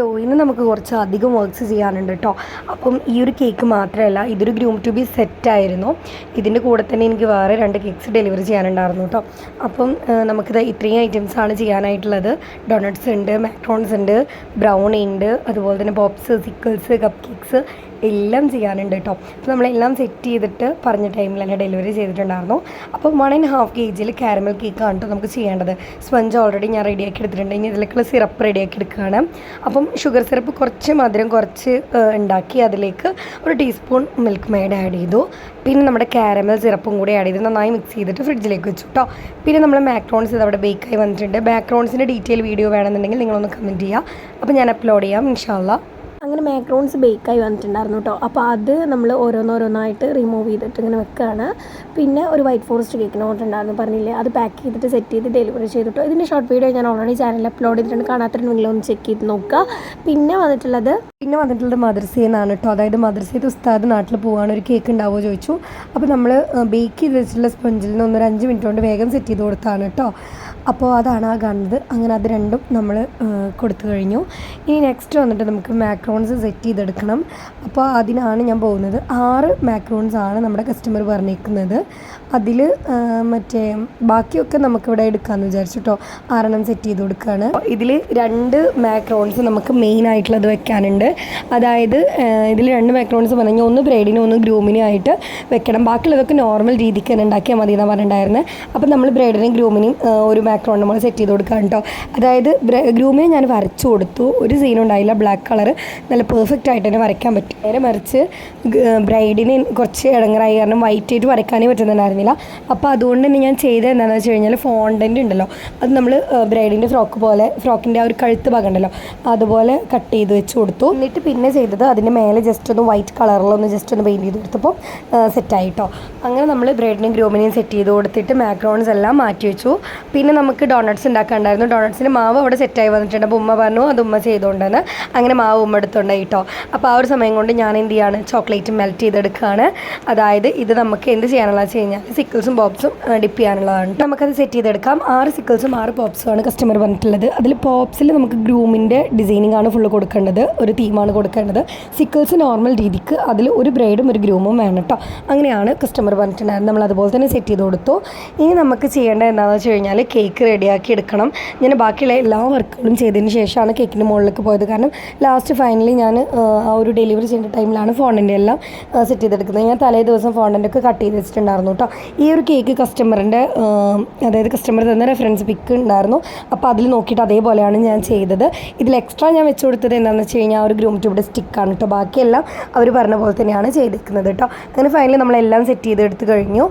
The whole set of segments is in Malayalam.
ഹലോ ഇന്ന് നമുക്ക് കുറച്ച് അധികം വർക്ക്സ് ചെയ്യാനുണ്ട് കേട്ടോ അപ്പം ഈ ഒരു കേക്ക് മാത്രമല്ല ഇതൊരു ഗ്രൂം ടു ബി സെറ്റായിരുന്നു ഇതിന്റെ കൂടെ തന്നെ എനിക്ക് വേറെ രണ്ട് കേക്ക്സ് ഡെലിവറി ചെയ്യാനുണ്ടായിരുന്നു കേട്ടോ അപ്പം നമുക്കിത് ഇത്രയും ഐറ്റംസ് ആണ് ചെയ്യാനായിട്ടുള്ളത്. ഡൊണട്ട്സ് ഉണ്ട് മാക്രോൺസ് ഉണ്ട് ബ്രൗണി ഉണ്ട് അതുപോലെ തന്നെ പോപ്സ് സിക്കിൾസ് കപ്പ് കേക്ക്സ് എല്ലാം ചെയ്യാനുണ്ട് കേട്ടോ. അപ്പോൾ നമ്മളെല്ലാം സെറ്റ് ചെയ്തിട്ട് പറഞ്ഞ ടൈമിൽ തന്നെ ഡെലിവറി ചെയ്തിട്ടുണ്ടായിരുന്നു. അപ്പോൾ വൺ ആൻഡ് ഹാഫ് കെ ജിയിൽ കാരമൽ കേക്കാണ് നമുക്ക് ചെയ്യേണ്ടത്. സ്പഞ്ച് ഓൾറെഡി ഞാൻ റെഡിയാക്കി എടുത്തിട്ടുണ്ട്. ഇനി ഇതിലേക്കുള്ള സിറപ്പ് റെഡിയാക്കി എടുക്കുകയാണ്. അപ്പം ഷുഗർ സിറപ്പ് കുറച്ച് മധുരം കുറച്ച് ഉണ്ടാക്കി അതിലേക്ക് ഒരു ടീസ്പൂൺ മിൽക്ക് മെയ്ഡ് ആഡ് ചെയ്തു. പിന്നെ നമ്മുടെ കാരമൽ സിറപ്പും കൂടി ആഡ് ചെയ്ത് നന്നായി മിക്സ് ചെയ്തിട്ട് ഫ്രിഡ്ജിലേക്ക് വെച്ചു കേട്ടോ പിന്നെ നമ്മൾ മാക്രോൺസ് ഇത് അവിടെ ബേക്കായി വന്നിട്ടുണ്ട്. മാക്രോൺസിന്റെ ഡീറ്റെയിൽ വീഡിയോ വേണമെന്നുണ്ടെങ്കിൽ നിങ്ങളൊന്ന് കമന്റ് ചെയ്യുക അപ്പോൾ ഞാൻ അപ്ലോഡ് ചെയ്യാം ഇൻഷാല്ല അങ്ങനെ മാക്രോൺസ് ബേക്കായി വന്നിട്ടുണ്ടായിരുന്നു കേട്ടോ അപ്പോൾ അത് നമ്മൾ ഓരോന്നോരോന്നായിട്ട് റിമൂവ് ചെയ്തിട്ട് ഇങ്ങനെ വെക്കുകയാണ് പിന്നെ ഒരു വൈറ്റ് ഫോറസ്റ്റ് കേക്കിന് ഓർഡർ പറഞ്ഞില്ലേ? അത് പാക്ക് ചെയ്തിട്ട് സെറ്റ് ചെയ്ത് ഡെലിവറി ചെയ്തിട്ടോ ഇതിന്റെ ഷോർട്ട് വീഡിയോ ഞാൻ ഓൾറെഡി ചാനലിൽ അപ്ലോഡ് ചെയ്തിട്ടുണ്ട്. കാണാത്തതിന് ഒന്ന് ചെക്ക് ചെയ്ത് നോക്കുക. പിന്നെ വന്നിട്ടുള്ളത് പിന്നെ വന്നിട്ടുള്ളത് മദർസയിൽ നിന്നാണ് കേട്ടോ അതായത് മദർസയിൽ ഉസ്താദ് നാട്ടിൽ പോകാൻ ഒരു കേക്ക് ഉണ്ടാവുമോ ചോദിച്ചു. അപ്പോൾ നമ്മൾ ബേക്ക് ചെയ്ത് വെച്ചിട്ടുള്ള സ്പഞ്ചിൽ നിന്ന് ഒന്നൊരു അഞ്ച് മിനിറ്റ് കൊണ്ട് വേഗം സെറ്റ് ചെയ്ത് കൊടുത്താണ് കേട്ടോ അപ്പോൾ അതാണ് ആ കാണുന്നത്. അങ്ങനെ അത് രണ്ടും നമ്മൾ കൊടുത്തു കഴിഞ്ഞു. ഇനി നെക്സ്റ്റ് വന്നിട്ട് നമുക്ക് മാക്രോൺസ് സെറ്റ് ചെയ്തെടുക്കണം. അപ്പോൾ അതിനാണ് ഞാൻ പോകുന്നത്. ആറ് മാക്രോൺസ് ആണ് നമ്മുടെ കസ്റ്റമർ പറഞ്ഞിരിക്കുന്നത്. അതിൽ മറ്റേ ബാക്കിയൊക്കെ നമുക്കിവിടെ എടുക്കാമെന്ന് വിചാരിച്ചു കേട്ടോ ആറെണ്ണം സെറ്റ് ചെയ്ത് കൊടുക്കുകയാണ് ഇതിൽ രണ്ട് മാക്രോൺസ് നമുക്ക് മെയിൻ ആയിട്ടുള്ളത് വെക്കാനുണ്ട്. അതായത് ഇതിൽ രണ്ട് മാക്രോൺസ് പറഞ്ഞു ഒന്ന് ബ്രൈഡിനും ഒന്ന് ഗ്രൂമിനും ആയിട്ട് വെക്കണം. ബാക്കിയുള്ളതൊക്കെ നോർമൽ രീതിക്ക് തന്നെ ഉണ്ടാക്കിയാൽ മതി എന്നാണ് പറഞ്ഞിട്ടുണ്ടായിരുന്നത് അപ്പം നമ്മൾ ബ്രൈഡിനും ഗ്രൂമിനും ഒരു മാക്രോൺ നമ്മൾ സെറ്റ് ചെയ്ത് കൊടുക്കാം കേട്ടോ. അതായത് ഗ്രൂമിനെ ഞാൻ വരച്ചു കൊടുത്തു. ഒരു സീനും ഉണ്ടായില്ല. ബ്ലാക്ക് കളർ നല്ല പെർഫെക്റ്റ് ആയിട്ട് തന്നെ വരയ്ക്കാൻ പറ്റും. നേരെ മറിച്ച് ബ്രൈഡിന് കുറച്ച് ഇടങ്ങറായി. കാരണം വൈറ്റ് ആയിട്ട് വരയ്ക്കാനേ പറ്റുന്നുണ്ടായിരുന്നില്ല. അപ്പോൾ അതുകൊണ്ട് തന്നെ ഞാൻ ചെയ്തത് എന്താണെന്ന് വെച്ച് കഴിഞ്ഞാൽ ഫോണ്ടന്റ് ഉണ്ടല്ലോ. അത് നമ്മൾ ബ്രൈഡിന്റെ ഫ്രോക്ക് പോലെ ഫ്രോക്കിന്റെ ആ ഒരു കഴുത്ത് ഭാഗം ഉണ്ടല്ലോ. അതുപോലെ കട്ട് ചെയ്ത് വെച്ച് കൊടുത്തു. എന്നിട്ട് പിന്നെ ചെയ്തത് അതിന്റെ മേലെ ജസ്റ്റ് ഒന്ന് വൈറ്റ് കളറിലൊന്ന് ജസ്റ്റ് ഒന്ന് പെയിന്റ് ചെയ്ത് കൊടുത്തപ്പോൾ സെറ്റായി കേട്ടോ അങ്ങനെ നമ്മൾ ബ്രെഡിനും ഗ്രൂമിനെയും സെറ്റ് ചെയ്ത് കൊടുത്തിട്ട് മാക്രോൺസ് എല്ലാം മാറ്റി വെച്ചു. പിന്നെ നമുക്ക് ഡോണട്ട്സ് ഉണ്ടാക്കാനുണ്ടായിരുന്നു ഡോണട്ട്സിന്റെ മാവ് അവിടെ സെറ്റായി വന്നിട്ടുണ്ട്. അപ്പോൾ ഉമ്മ പറഞ്ഞു അത് ഉമ്മ ചെയ്തുകൊണ്ടെന്ന് അങ്ങനെ മാവ് ഉമ്മ എടുത്തുണ്ടായി കേട്ടോ അപ്പോൾ ആ ഒരു സമയം കൊണ്ട് ഞാൻ എന്ത് ചെയ്യാണ് ചോക്ലേറ്റ് മെൽറ്റ് ചെയ്തെടുക്കുകയാണ് അതായത് ഇത് നമുക്ക് എന്ത് ചെയ്യാനുള്ളതെന്ന് വെച്ച് കഴിഞ്ഞാൽ സിക്കിൾസും പോപ്സും ഡിപ്പ് ചെയ്യാനുള്ളതാണ്. നമുക്കത് സെറ്റ് ചെയ്തെടുക്കാം. ആറ് സിക്കിൾസും ആറ് പോപ്സും ആണ് കസ്റ്റമർ പറഞ്ഞിട്ടുള്ളത്. അതിൽ പോപ്സിൽ നമുക്ക് ഗ്രൂമിന്റെ ഡിസൈനിങ് ആണ് ഫുള്ള് കൊടുക്കേണ്ടത്. ഒരു തീമാണ് കൊടുക്കേണ്ടത്. സിക്കിൾസ് നോർമൽ രീതിക്ക് അതിൽ ഒരു ബ്രൈഡും ഒരു ഗ്രൂമും വേണം കേട്ടോ. അങ്ങനെയാണ് കസ്റ്റമർ പറഞ്ഞിട്ടുണ്ടായിരുന്നത്. നമ്മൾ അതുപോലെ തന്നെ സെറ്റ് ചെയ്ത് കൊടുത്തു. ഇനി നമുക്ക് ചെയ്യേണ്ടത് എന്താണെന്ന് വെച്ച് കഴിഞ്ഞാൽ കേക്ക് റെഡിയാക്കി എടുക്കണം. ഞാൻ ബാക്കിയുള്ള എല്ലാ വർക്കുകളും ചെയ്തതിന് ശേഷമാണ് കേക്കിന്റെ മുകളിലേക്ക് പോയത്. കാരണം ലാസ്റ്റ് ഫൈനലി ഞാൻ ആ ഒരു ഡെലിവറി ചെയ്യുന്ന ടൈമിലാണ് ഫോണിന്റെ എല്ലാം സെറ്റ് ചെയ്തെടുക്കുന്നത്. ഞാൻ തലേ ദിവസം ഫോണിന്റെ ഒക്കെ കട്ട് ചെയ്ത് വെച്ചിട്ടുണ്ടായിരുന്നു കേട്ടോ. ഈ ഒരു കേക്ക് കസ്റ്റമറിന്റെ അതായത് കസ്റ്റമർ തന്ന റെഫറൻസ് പിക്ക് ഉണ്ടായിരുന്നു. അപ്പോൾ അതിൽ നോക്കിയിട്ട് അതേപോലെയാണ് ഞാൻ ചെയ്തത്. ഇതിൽ എക്സ്ട്രാ ഞാൻ വെച്ച് കൊടുത്തത് എന്താണെന്ന് വെച്ച് കഴിഞ്ഞാൽ ഒരു ഗ്രൂം ട്യൂബിന്റെ സ്റ്റിക്കാണ് കേട്ടോ. ബാക്കിയെല്ലാം അവർ പറഞ്ഞ പോലെ തന്നെയാണ് ചെയ്തിരിക്കുന്നത് കേട്ടോ. അങ്ങനെ ഫൈനലി നമ്മളെല്ലാം സെറ്റ് ചെയ്തെടുത്ത് കഴിഞ്ഞു.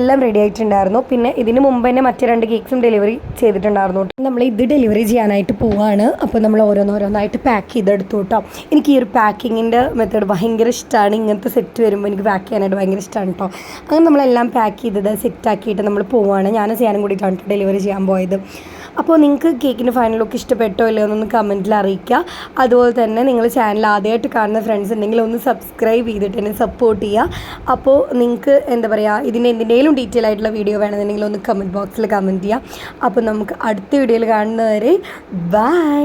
എല്ലാം റെഡി ആയിട്ടുണ്ടായിരുന്നു. പിന്നെ ഇതിന് മുമ്പ് തന്നെ മറ്റു രണ്ട് കേക്ക്സും ഡെലിവറി ചെയ്തിട്ടുണ്ടായിരുന്നു കേട്ടോ. നമ്മൾ ഇത് ഡെലിവറി ചെയ്യാനായിട്ട് പോവാണ്. അപ്പോൾ നമ്മൾ ഓരോന്നോരോന്നായിട്ട് പാക്ക് ചെയ്തെടുത്തു കേട്ടോ. എനിക്ക് ഈ ഒരു പാക്കിങ്ങിന്റെ മെത്തേഡ് ഭയങ്കര ഇഷ്ടമാണ് ഇങ്ങനത്തെ സെറ്റ് വരുമ്പോൾ എനിക്ക് പാക്ക് ചെയ്യാനായിട്ട് ഭയങ്കര ഇഷ്ടമാണ് കേട്ടോ. അങ്ങനെ നമ്മളെല്ലാം പാക്ക് ചെയ്തത് സെറ്റാക്കിയിട്ട് നമ്മൾ പോവാണ്. ഞാനും ചെയ്യാനും കൂടിയിട്ടാണ് ഡെലിവറി ചെയ്യാൻ പോയത്. അപ്പോൾ നിങ്ങൾക്ക് കേക്കിന്റെ ഫൈനൽ ലുക്ക് ഇഷ്ടപ്പെട്ടോ ഇല്ലയോ എന്നൊന്ന് കമന്റിൽ അറിയിക്കുക. അതുപോലെ തന്നെ നിങ്ങൾ ചാനൽ ആദ്യമായിട്ട് കാണുന്ന ഫ്രണ്ട്സ് ഉണ്ടെങ്കിൽ ഒന്ന് സബ്സ്ക്രൈബ് ചെയ്തിട്ട് എന്നെ സപ്പോർട്ട് ചെയ്യുക അപ്പോൾ നിങ്ങൾക്ക് എന്താ പറയുക ഇതിന്റെ എന്തിന്റെയും ഡീറ്റെയിൽ ആയിട്ടുള്ള വീഡിയോ വേണമെന്നുണ്ടെങ്കിൽ ഒന്ന് കമന്റ് ബോക്സിൽ കമന്റ് ചെയ്യുക അപ്പോൾ നമുക്ക് അടുത്ത വീഡിയോയിൽ കാണുന്നവരെ ബൈ